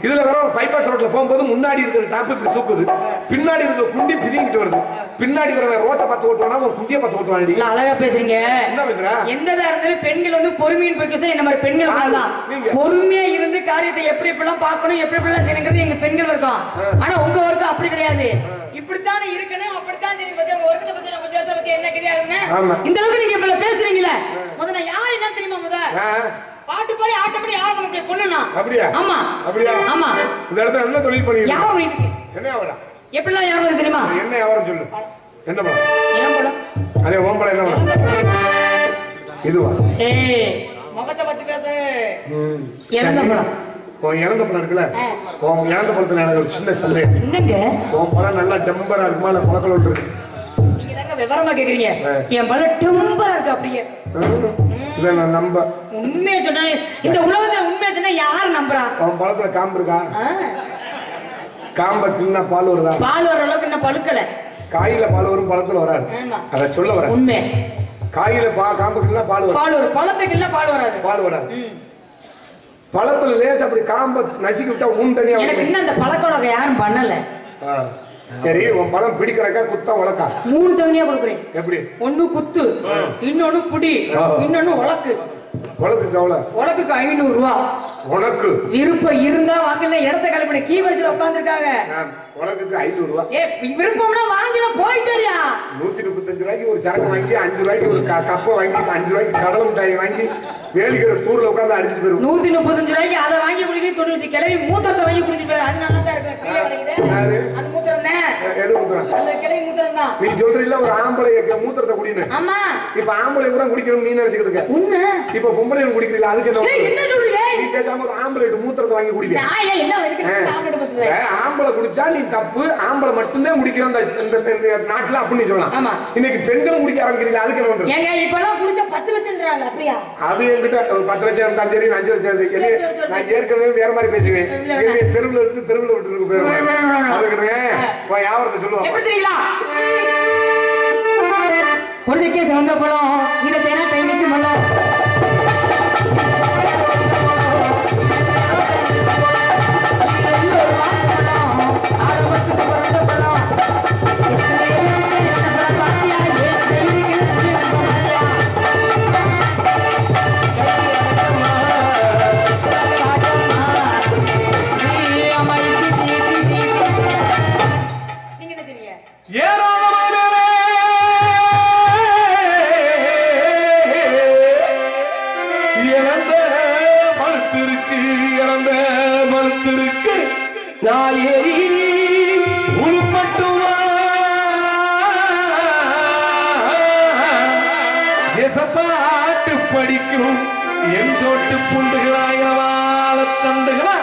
இதுல வேற ஒரு பைபாஸ் ரோட்ல போகும்போது முன்னாடி இருக்கிற டாப் இப்படி தூக்குது. பின்னாடி இருக்கிற குண்டி பிரிங்கிட்டு வருது. பின்னாடி வர ரோட்டை பார்த்து ஓட்டுவானா? ஒரு குண்டியை பார்த்து இல்ல, அழகா பேசுறீங்க. என்ன பேசுற எந்ததா இருந்தாலும் பெண்கள் வந்து பொறுமையின் பொக்கிஷம் இந்த மாதிரி பெண்கள் தான். பொறுமையா இருந்து காரியத்தை எப்படி எப்படிலாம் பார்க்கணும் எப்படி எப்படிலாம் செய்யணுங்கிறது எங்க பெண்கள் இருக்கும் ஆனா உங்க ஒர்க்கு அப்படி கிடையாது. இப்படித்தானே இருக்கணும் அப்படித்தான் தெரியும். பத்தி உங்க ஒர்க்கத்தை பத்தி நம்ம தேசத்தை பத்தி என்ன கிடையாதுன்னு. இந்த அளவுக்கு நீங்க இப்ப பேசுறீங்களே முதல்ல யார் என்ன தெரியுமா முத ஆ, பாட்டு பாடி ஆட்டப்படி யார் பண்ண பொண்ணுனா அப்படியா? ஆமா. அப்படியா? ஆமா. இந்த இடத்துல என்ன தொழில் பண்ணிட்டு யார் பண்ணிட்டு என்ன வியாபாரம்? எப்படிலாம் யார் பண்ணது தெரியுமா? என்ன வியாபாரம் சொல்லு? என்ன படம் ஏன் படம் அதே ஓம்பளம் என்ன படம் இதுவா? ஏய் முகத்தை பத்தி பேசு. இறந்த படம் உன் பழம் இருக்குல்ல. உன் எனக்கு ஒரு சின்ன சந்தேகம். என்னங்க? உன் பழம் நல்லா டெம்பரா இருக்குமா இல்ல குளக்கல் இருக்கு விவரமா கேக்குறீங்க. என் பல டெம்பரா இருக்கு அப்படியே. இதை நான் நம்ப. உண்மையை சொன்னா இந்த உலகத்துல உண்மையை சொன்னா யார் நம்புறா? உன் பழத்துல காம்பு இருக்கா? ஆ, காம்ப கிண்ணா பால் வருதா? பால் வர அளவுக்கு இன்னும் பழுக்கல. காயில பால் வரும் பழத்துல வராது. அத சொல்ல வரேன் உண்மை. காயில பா காம்பு கிண்ணா பால் வரும். பால் வரும். பழத்துக்கு இல்ல பால் வராது. பால் வராது. பழத்துல லேசா அப்படி காம்ப நசுக்கி விட்டா ஊன் தனியா எனக்கு. இன்னும் அந்த யாரும் பண்ணல. சரி உன் பழம் பிடிக்கிறக்கா குத்தா உலக்கா? மூணு தவணையா கொடுக்குறேன். எப்படி? ஒண்ணு குத்து இன்னொன்னு புடி. இன்னொன்னு உலக்கு. கவலை உலக்குக்கு ஐநூறு ரூபா. உனக்கு? விருப்பம் இருந்தா வாங்கல இடத்த கழிப்பின கீ வரிசையில உட்காந்துருக்காங்க உனக்கு ஐநூறு ரூபா. ஏ விருப்பம்னா வாங்கில நூத்தி முப்பத்தஞ்சு ரூபாய்க்கு ஒரு சரக்கு வாங்கி அஞ்சு ரூபாய்க்கு ஒரு கப்பை வாங்கி அஞ்சு ரூபாய்க்கு கடலை மிட்டாய் வாங்கி வேலிக்கிற தூர்ல உட்கார்ந்து அடிச்சுட்டு போயிருவோம். நூத்தி முப்பத்தஞ்சு ரூபாய்க்கு அதை வாங்கி குடிக்க தொண்ணூறு கிளவி மூத்திரத்தை வாங்கி குடிச்சு போயிரு. அது நல்லா தான்? அந்த மூத்திரம் தான். எது ஊத்துறான் அந்த கிளவி மூத்திரம் தான். நீ சொல்றீல்ல ஒரு ஆம்பளை மூத்திரத்தை குடின்னு. ஆமா. இப்ப ஆம்பளை கூட குடிக்கணும் நீ நினைச்சுக்கிட்டு இருக்க. உண்மை. இப்ப பொம்பளை குடிக்கிறீங்களா? அதுக்கு என்ன நீ பேசாம ஒரு ஆம்பளை மூத்திரத்தை வாங்கி குடிக்க ஆம்பளை குடிச்சா நீ தப்பு. ஆம்பளை மட்டும்தான் குடிக்கிறோம் இந்த- நாட்டுல அப்படின்னு சொல்லலாம். இன்னைக்கு பெண்களும் குடிக்க ஆரம்பிக்கிறீங்களா? அதுக்கு என்ன பண்றது? குடிச்சா பத்து லட்சம்ன்றாங்க அப்படியா? அது என்கிட்ட பத்து லட்சம் இருந்தாலும் சரி அஞ்சு லட்சம் சரி. நான் ஏற்கனவே வேற மாதிரி பேசுவேன் தெருவுல இருந்து தெருவுல விட்டு போயிருவேன் அதுக்குங்க உன் வியாபாரத்தை சொல்லுவாங்க எப்படி தெரியுங்களா? பொழுதுக்கே சிவந்த பழம் இதை தேனா டைமுக்கு மல்லம் நான் ஏறி உருப்பட்டுமா? எசப்பாட்டு படிக்கும் என் சோட்டு புண்டுகளாக வாழ தண்டுகளா?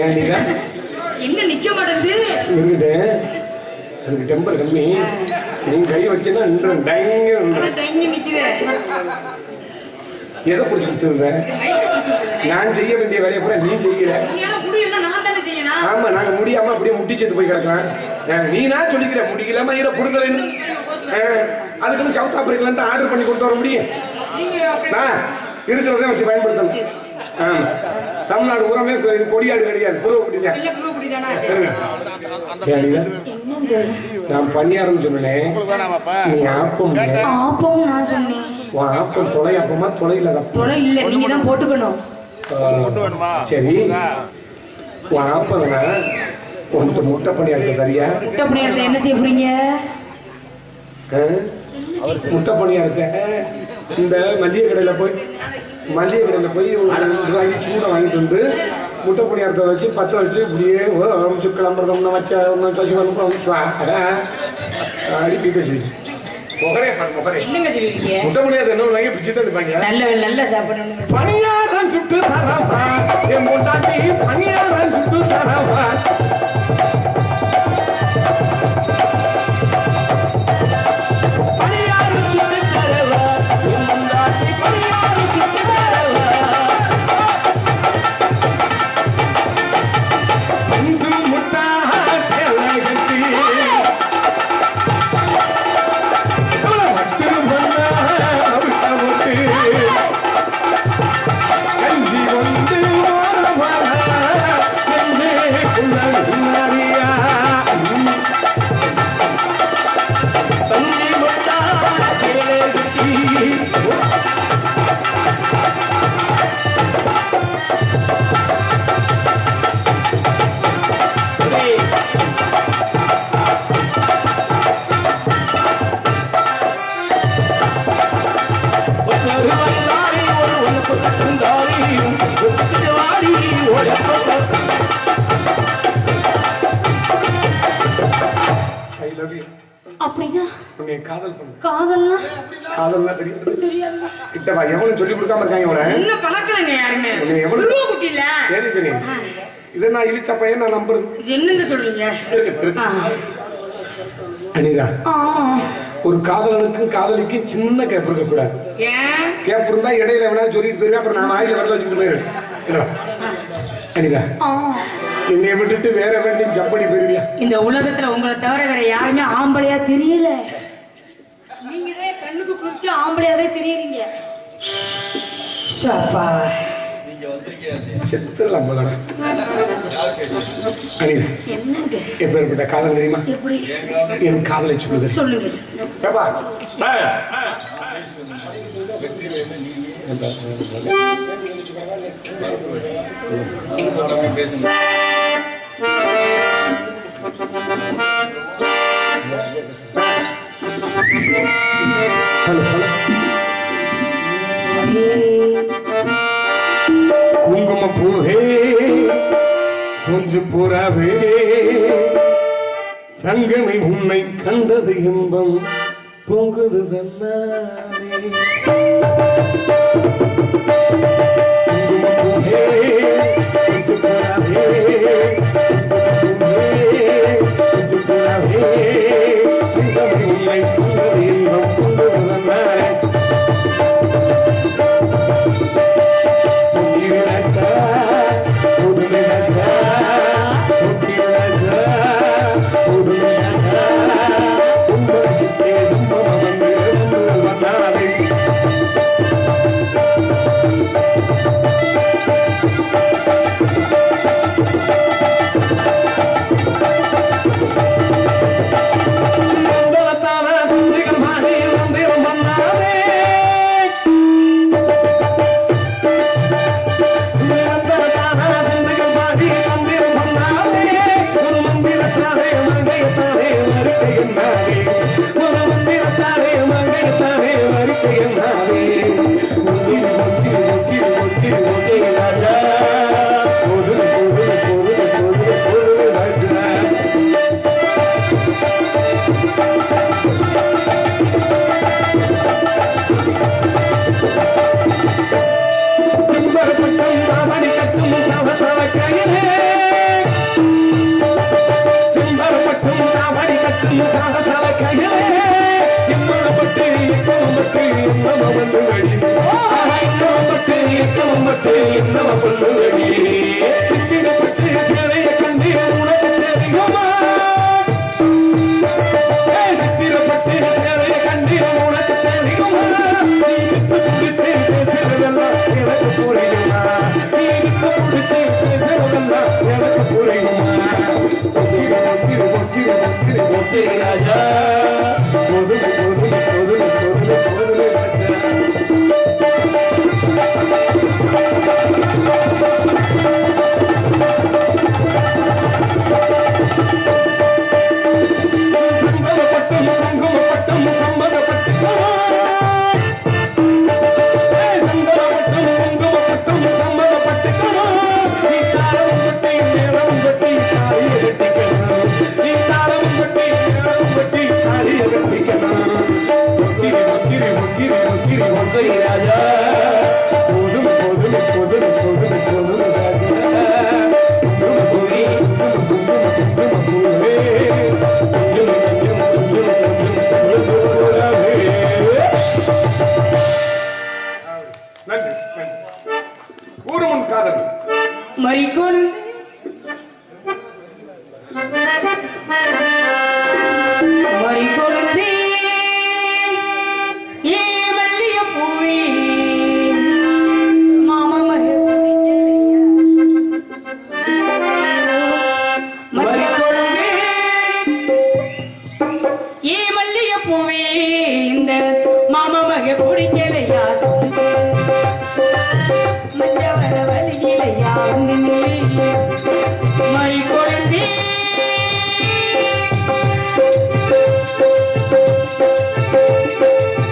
ஏனிகா எங்க நிக்க மாட்டேங்குது? இருக்கிட்டு அதுக்கு டெம்பர் கம்மி. நீ கை வச்சுன்னா நின்று டைங்க நிக்குது. எதை பிடிச்சி கொடுத்துருந்த. நான் செய்ய வேண்டிய வேலையை பூரா நீ செய்யல ஆமா நாங்க முடியாம அப்படியே முட்டி செத்து போய் கிடக்கலாம் நீனா சொல்லிக்கிற? முடிக்கலாம ஈர புடுங்கலைன்னு அஹ், அதுக்குன்னு சவுத் ஆப்பிரிக்கால ஆர்டர் பண்ணி கொண்டு வர முடியும். நான் இருக்கிறத வச்சு பயன்படுத்தணும். ஆமா. தமிழ்நாடு பூராமே கொடியாடு கிடையாது இப்படிதானா என்னங்க நான் பணியாரம் சொன்னேன். நீ ஆப்பம் ஆப்பம் நான் சொன்னேன். உன் ஆப்பம் தொலை தொலையில தொலை இல்ல நீங்க தான் போட்டுக்கணும். சரி. உன் ஆப்பம்னா உன்கிட்ட முட்டை பணியாரம் தரியா? முட்டை பணியாரத்தை என்ன செய்ய போறீங்க? ஆ? முட்டை பணியாரத்தை இந்த மல்லிகை கடையில போய் மல்லிகை கடையில போய் ரூபாய்க்கு சூடை வாங்கிட்டு வந்து முட்டை பணியாரத்தை வச்சு பற்ற வச்சு இப்படியே ஓம் சுக்கிளம்பரம் ஒன்று வச்ச ஒன்று சசி ஒன்று அடி பீச்சு முகரே பாரு, முகரே. என்னங்க சொல்லுவீங்க முட்டை பணியாரத்தை என்ன வாங்கி பிச்சு தான் இருப்பாங்க நல்ல நல்ல சாப்பிடணும். பணியாரம் சுட்டு தரவா என் முண்டாட்டி பணியாரம் சுட்டு தரவா. வா எவனும் சொல்லி கொடுக்காம இருக்காங்க உன இன்னும் பழக்கலைங்க யாருமே உருவ குட்டி இல்ல சரி. தெரியும் இதை நான் இழிச்ச பையன் நான் நம்புறேன் இது என்னங்க. ஆ. அனிதா. ஒரு காதலனுக்கும் காதலிக்கும் சின்ன கேப் இருக்க கூடாது கேப் இருந்தா இடையில எவனாவது சொல்லிட்டு போயிருக்கா அப்புறம் நான் வாயில வரல வச்சுட்டு போயிரு. இல்ல. அனிதா. என்னை விட்டுட்டு வேற வேண்டியும் ஜப்படி போயிருவியா? இந்த உலகத்துல உங்களை தவிர வேற யாருமே ஆம்பளையா தெரியல. நீங்க கண்ணுக்கு குளிச்சு ஆம்பளையாவே தெரியுறீங்க. ஷப்பா நீங்க வந்திருக்கீங்க செத்துலாம் போலடா என்னங்க எப்பேற்பட்ட காதல் தெரியுமா என் காதலை குங்கும பூவே கொஞ்சு புறாவே தங்கனை உன்னை கண்டது இன்பம் பொங்குது தன்னானே குங்கும பூவே Hare Hare உனக்கு என்னவ சொல்லுவடி சிக்கிடப்பட்டு சிலரைய கண்டு உனக்கு தெரியுமா சிக்கிடப்பட்டு சிலரைய கண்டு உனக்கு தெரியுமா நீ விட்டு பிடிச்சே பேசுறதெல்லாம் எனக்கு புரியுமா நீ விட்டு பிடிச்சே பேசுறதெல்லாம் எனக்கு புரியுமா ஒத்திர ஒத்திர ஒத்திர ஒத்திர ஒத்திர ராஜா ஒதுக்கு ஒதுக்கு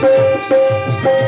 Música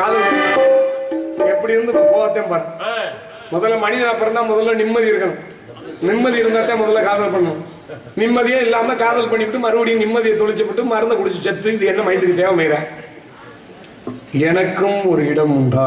காதல் எப்படி இருந்து இப்போ போகத்தையும் பாரு. முதல்ல மனிதன் அப்புறம் தான் முதல்ல நிம்மதி இருக்கணும். நிம்மதி இருந்தா தான் முதல்ல காதல் பண்ணணும் நிம்மதியே இல்லாம காதல் பண்ணிவிட்டு மறுபடியும் நிம்மதியை தொழிச்சு விட்டு மருந்தை குடிச்சு செத்து இது என்ன மைத்துக்கு தேவை எனக்கு எனக்கும் ஒரு இடம் உண்டா?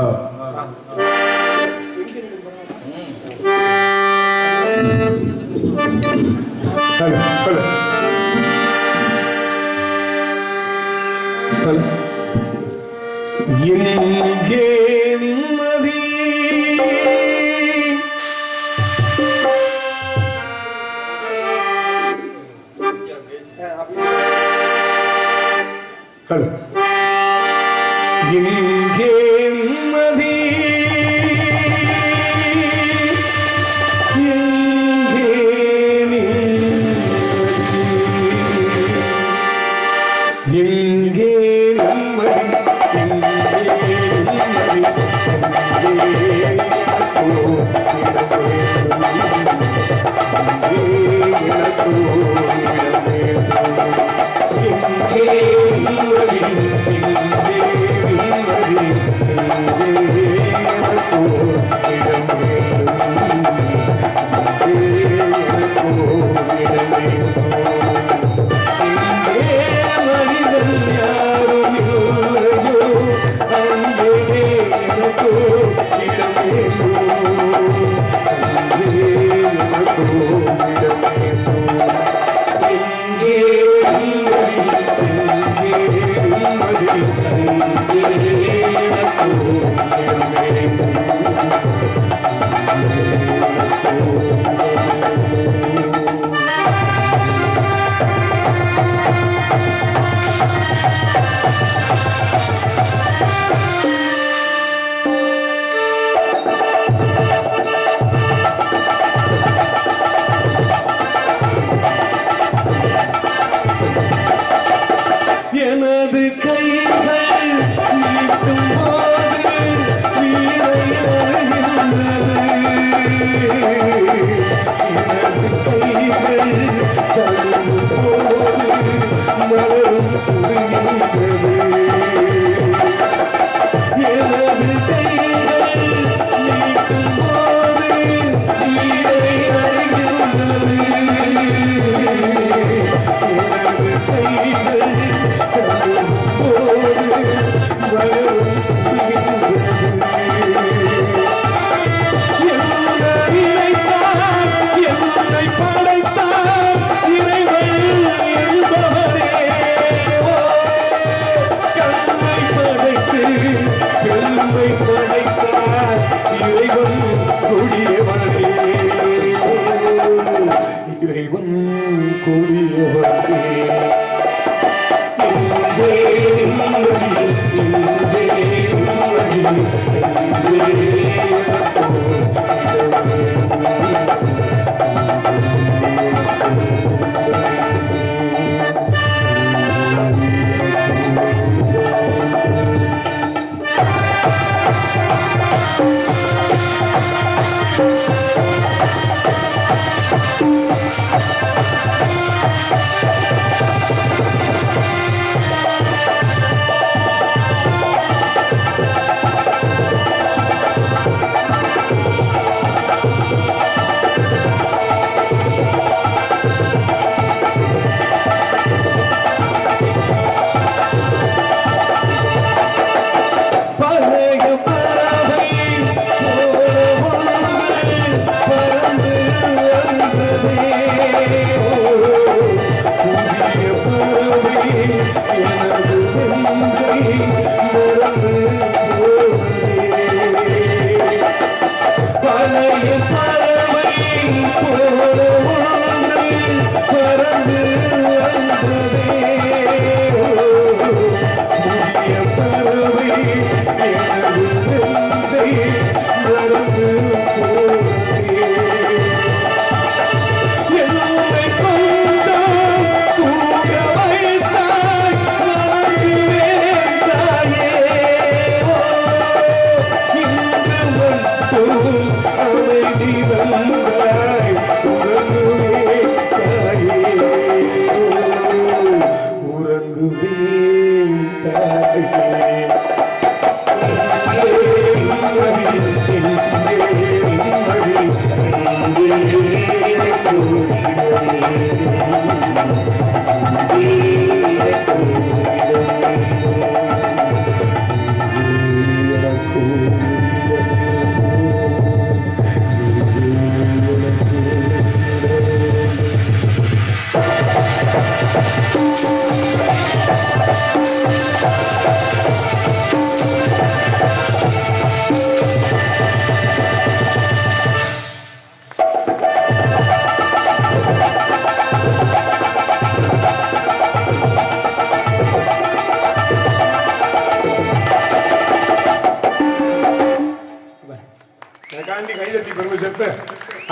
கைதட்டி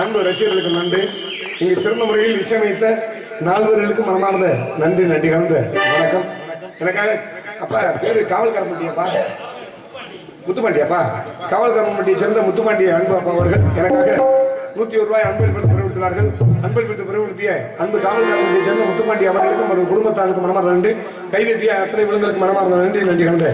அன்பு ரசிகர்களுக்கு நன்றி. இங்கு சிறந்த முறையில் இசையமைத்த நால்வர்களுக்கு மனமார்ந்த நன்றி நன்றி கலந்த வணக்கம். எனக்காக அப்பா பேரு காவல்காரம்பட்டியாப்பா முத்துப்பாண்டியாப்பா. காவல்காரம்பட்டியை சேர்ந்த முத்துப்பாண்டிய அன்பு அப்பா அவர்கள் எனக்காக நூத்தி ஒரு ரூபாய் அன்பளிப்பு பெருமிடுத்தார்கள் அன்பளிப்பு பெருமிடுத்திய அன்பு காவல்காரம்பட்டியை சேர்ந்த முத்துப்பாண்டி அவர்களுக்கும் அவர்கள் குடும்பத்தாருக்கு மனமார்ந்த நன்றி. கைதட்டிய அத்தனை விலங்குகளுக்கு மனமார்ந்த நன்றி நன்றி கலந்த.